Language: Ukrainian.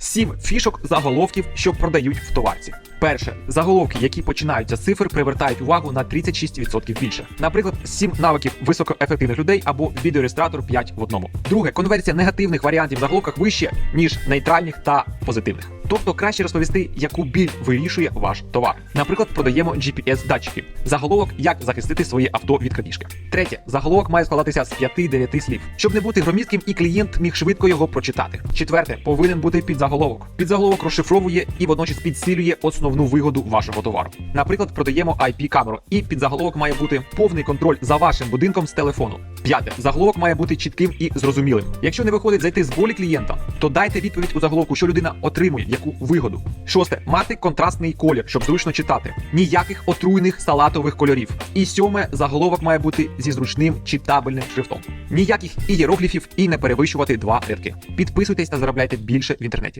Сім фішок заголовків, що продають в товарці. Перше заголовки, які починаються з цифр, привертають увагу на 36% більше. Наприклад, 7 навиків високоефективних людей або відеореєстратор 5 в одному. Друге, конверсія негативних варіантів в заголовках вище ніж нейтральних та позитивних. Тобто краще розповісти, яку біль вирішує ваш товар. Наприклад, продаємо GPS датчики. Заголовок, як захистити своє авто від крадіжки. Третє, заголовок має складатися з 5-9 слів, щоб не бути громістким і клієнт міг швидко його прочитати. Четверте, повинен бути підзаголовок. Підзаголовок розшифровує і водночас підсилює основну вигоду вашого товару. Наприклад, продаємо IP-камеру, і підзаголовок має бути повний контроль за вашим будинком з телефону. П'яте, заголовок має бути чітким і зрозумілим. Якщо не виходить зайти з волі клієнта, то дайте відповідь у заголовку, що людина отримує, яку вигоду. Шосте, мати контрастний колір, щоб зручно читати. Ніяких отруйних салатових кольорів. І сьоме, заголовок має бути зі зручним читабельним шрифтом. Ніяких ієрогліфів і не перевищувати два рядки. Підписуйтесь та заробляйте більше в інтернеті.